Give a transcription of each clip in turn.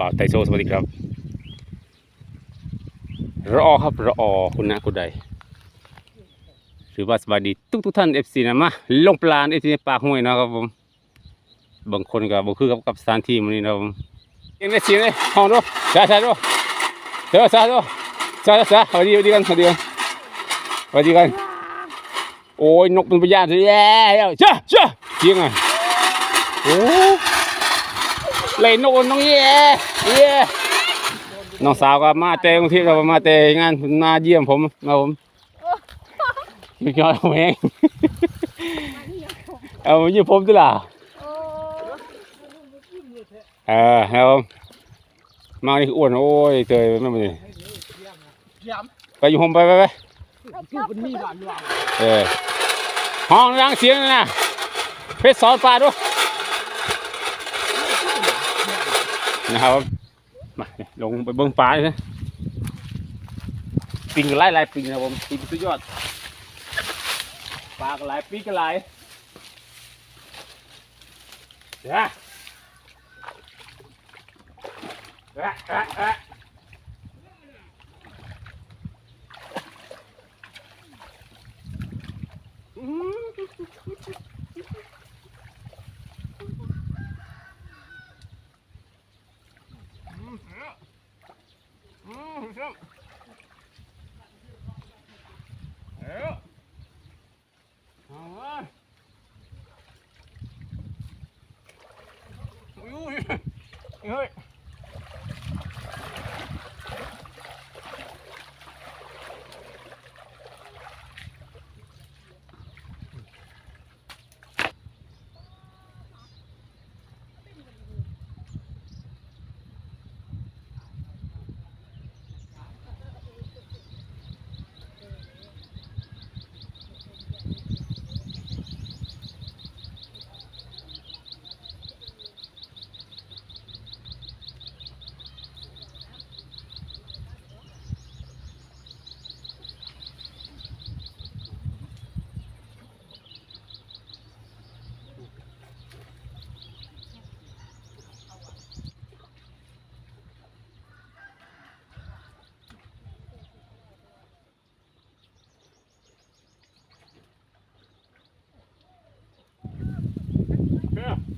บ่าวไทโซสวัสดีครับรอครับรอคุณนะคุณใดหรือว่าสวัสดีทุกทุกท่านเอฟซีนะมาลงปลาเอฟซีปากห้วยนะครับผมบางคนก็บ่คือกับกับสถานที่มันนี่นะผมเอ็นเอฟซีเลยห้องดูใช่ใช่ดูเดี๋ยวใช่ดูใช่ใช่สวัสดีสวัสดีกันสวัสดีกันสวัสดีกันโอ้ยนกเป็นพยานสิแย่แล้วเจ้าเจ้าเสียงไงโอ้ เลยนกน้องเย่เย่น้องสาวก็มาเตะกรุงเทพเรามาเตะงานมาเยี่ยมผมมาผมพี่ยอดผมเองเอามาเยี่ยมผมสิล่ะเออเอามานี่อ้วนโอ้ยเตยไม่เป็นไรไปอยู่ผมไปไปไปเออห้องรังเสียงนะเพชรสอนปลาด้วย นะครับมาลงไปเบิ้งปลาเลยนะปิงไล่ไล่ปิงนะผมปิงสุดยอดปลาก็หลายปีกก็หลายเดี๋ยวเอ๊ะเอ๊ะเอ๊ะอื้ออืมชอบ เอ้าเอาวะอุ้ยเฮ้ยเฮ้ย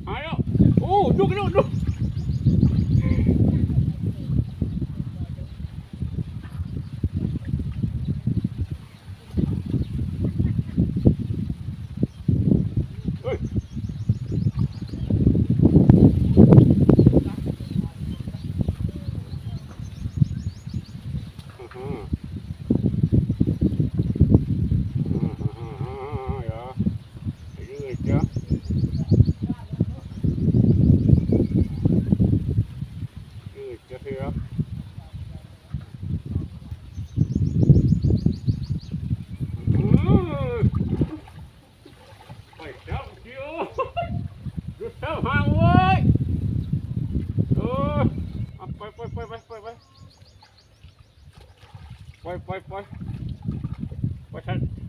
หายแล้ว โอ้ดูกั What's that?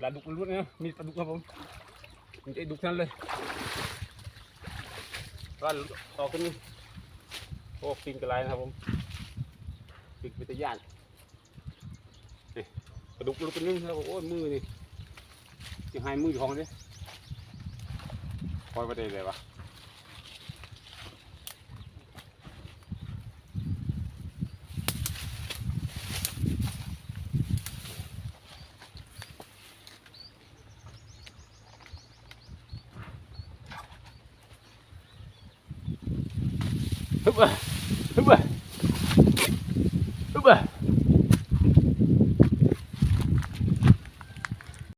ปลาดุกล้วนๆนะมีปลาดุกครับผมมันจะดุกทั้งนั้นเลยปลาต่อขึ้นนี่โอ้ปิงกระไรนะครับผมปิงเป็นตะยานปลาดุกลุกเป็นนึงครับโอ้มือนี่ยังหายมือของนี้ปล่อยไปได้เลยวะ ઊભા ઊભા ઊભા